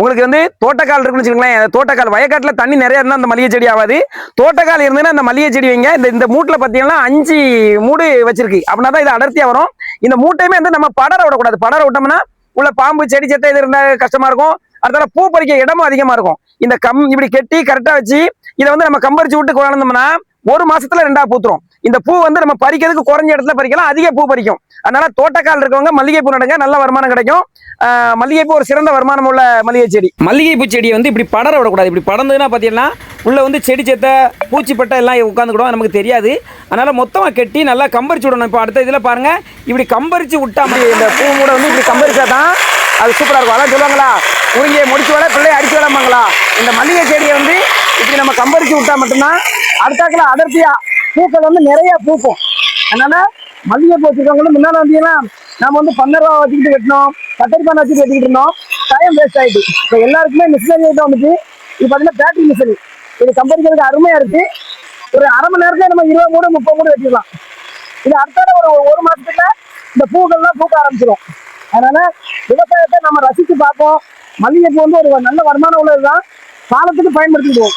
உங்களுக்கு வந்து தோட்டக்கால் இருக்குன்னு வச்சுக்கோங்களேன். அந்த தோட்டக்கால் வயக்காட்டில் தண்ணி நிறையா இருந்தால் அந்த மல்லிகை செடி ஆகாது தோட்டக்கால் இருந்ததுன்னா அந்த மல்லிகை செடி வைங்க. இந்த இந்த மூட்டில் பார்த்தீங்கன்னா அஞ்சு மூடு வச்சிருக்கு. அப்படின்னா தான் இது அடர்த்தியாக வரும். இந்த மூட்டையுமே வந்து நம்ம படர விடக்கூடாது. படர விட்டோம்னா உள்ள பாம்பு செடி செத்த இது இருந்தால் கஷ்டமா இருக்கும். அதனால பூ பறிக்க இடமும் அதிகமா இருக்கும். இந்த கம் இப்படி கெட்டி கரெக்டா வச்சு இதை வந்து நம்ம கம்பரிச்சு விட்டு கொண்டாந்தோம்னா ஒரு மாசத்துல ரெண்டா பூத்துரும். இந்த பூ வந்து நம்ம பறிக்கிறதுக்கு குறைஞ்ச இடத்துல பறிக்கலாம் அதிக பூ பறிக்கும். அதனால தோட்டக்கால் இருக்கவங்க மல்லிகை பூ நடுங்க நல்ல வருமானம் கிடைக்கும். மல்லிகை பூ ஒரு சிறந்த வருமானம் உள்ள மல்லிகை செடி. மல்லிகை பூ செடியை வந்து இப்படி படர விடக்கூடாது. இப்படி படர்ந்ததுன்னா பார்த்தீங்கன்னா உள்ள வந்து செடி செத்த பூச்சிப்பட்டை எல்லாம் உட்காந்துக்கிடும் நமக்கு தெரியாது. அதனால மொத்தமாக கெட்டி நல்லா கம்பரிச்சு விடணும். இப்போ அடுத்த இதில் பாருங்க. இப்படி கம்பரிச்சு விட்டா மாதிரி இந்த பூ மூட வந்து இப்படி கம்பரிச்சா தான் அது சூப்பராக இருக்கும். அதான் சொல்லுவாங்களா? உறிஞ்சியை முடிச்சு வேலை பிள்ளையை அடிச்சு வேலைம்பாங்களா இந்த மல்லிகை செடியை வந்து இப்படி நம்ம கம்பரிச்சு விட்டா மட்டும்தான் அடுத்தாக்கில் அடர்த்தியா பூக்கள் வந்து நிறைய பூக்கும். அதனால மல்லிகை பூ முன்னாடி வந்தீங்கன்னா நம்ம வந்து பன்னெண்டு வச்சுக்கிட்டு வெட்டினோம் கத்தரிப்பான வச்சுட்டு வெட்டிக்கிட்டு இருந்தோம். டைம் வேஸ்ட் ஆயிட்டு. இப்போ எல்லாருக்குமே மிஷினரி ஐட்டம் வந்துச்சு. இது பார்த்தீங்கன்னா பேட்டரி மிஷினரி இது கம்பரிக்கிறதுக்கு அருமையா இருக்கு. ஒரு அரை மணி நேரத்துல நம்ம இருபது மூணு முப்பது மூணு வெட்டிடலாம் இது அடுத்தால ஒரு ஒரு மாசத்துல இந்த பூக்கள்லாம் பூக்க ஆரம்பிச்சிடும் அதனால விவசாயத்தை நம்ம ரசித்து பார்ப்போம். மல்லிகைப்பூ வந்து ஒரு நல்ல வருமானம் உள்ளதுதான். காலத்துக்கு பயன்படுத்திடுவோம்